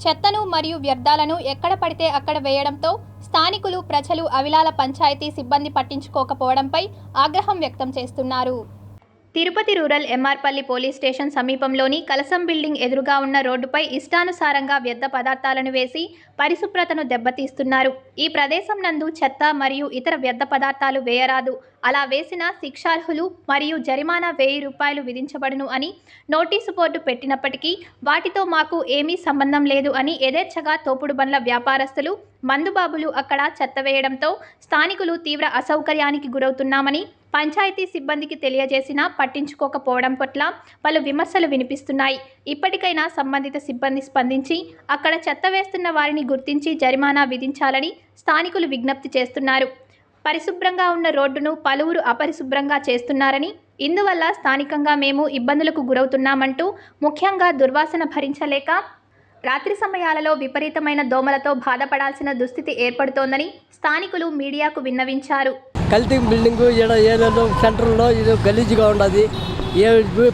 చెత్తను మరియు వ్యర్థాలను ఎక్కడ పడితే అక్కడ వేయడంతో స్థానికులు ప్రజలు అవిలాల పంచాయతీ సిబ్బంది పట్టించుకోకపోవడంపై ఆగ్రహం వ్యక్తం చేస్తున్నారు. Tirupati rural MR Palli police station సమీపంలోని కలసం బిల్డింగ్ ఎదురుగా ఉన్న రోడ్డుపై ఇష్టానుసారంగా వ్యర్థ పదార్థాలను వేసి పరిశుభ్రతను దెబ్బతీస్తున్నారు. ఈ ప్రదేశం నందు చెత్త మరియు ఇతర వ్యర్థ పదార్థాలు వేయరాదు. అలా వేసిన శిక్షార్హులు మరియు జరిమానా వెయ్యి రూపాయలు విధించబడును అని నోటీసు బోర్డు పెట్టినప్పటికీ వాటితో మాకు ఏమీ సంబంధం లేదు అని యథేచ్ఛగా తోపుడు బండ్ల వ్యాపారస్తులు మందుబాబులు అక్కడ చెత్త వేయడంతో స్థానికులు తీవ్ర అసౌకర్యానికి గురవుతున్నామని పంచాయతీ సిబ్బందికి తెలియజేసినా పట్టించుకోకపోవడం పట్ల పలు విమర్శలు వినిపిస్తున్నాయి. ఇప్పటికైనా సంబంధిత సిబ్బంది స్పందించి అక్కడ చెత్త వేస్తున్న వారిని గుర్తించి జరిమానా విధించాలని స్థానికులు విజ్ఞప్తి చేస్తున్నారు. పరిశుభ్రంగా ఉన్న రోడ్డును పలువురు అపరిశుభ్రంగా చేస్తున్నారని ఇందువల్ల స్థానికంగా మేము ఇబ్బందులకు గురవుతున్నామంటూ ముఖ్యంగా దుర్వాసన భరించలేక రాత్రి సమయాలలో విపరీతమైన దోమలతో బాధపడాల్సిన దుస్థితి ఏర్పడుతోందని స్థానికులు మీడియాకు విన్నవించారు. కల్తీ బిల్డింగ్ ఈడ ఏరియాలో సెంటర్లో ఇది గలీజ్గా ఉండదు. ఏ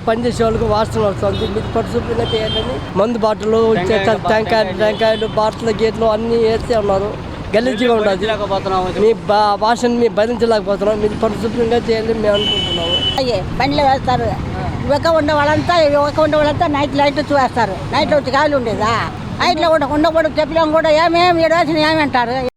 పనిచేసే వాళ్ళకి వాసన వస్తుంది. మీరు పరిశుభ్రంగా చేయాలని మందు బాటలు టెంకాయలు టెంకాయలు బాటలు గేట్లు అన్నీ వేస్తే ఉన్నారు. గలీజ్గా ఉండదు. మీ బా వాసన మీ భరించలేకపోతున్నాం మీరు పరిశుభ్రంగా చేయాలని మేము అనుకుంటున్నాము. అయ్యే బండిలో వేస్తారు. ఒక ఉండే వాళ్ళంతా ఒక ఉండే వాళ్ళంతా నైట్ లైట్ వేస్తారు. నైట్లో వచ్చి గాలి ఉండేదా? నైట్లో కూడా ఉండకూడదు చెప్పలేము కూడా ఏమేమి ఏడు వేసిన ఏమి అంటారు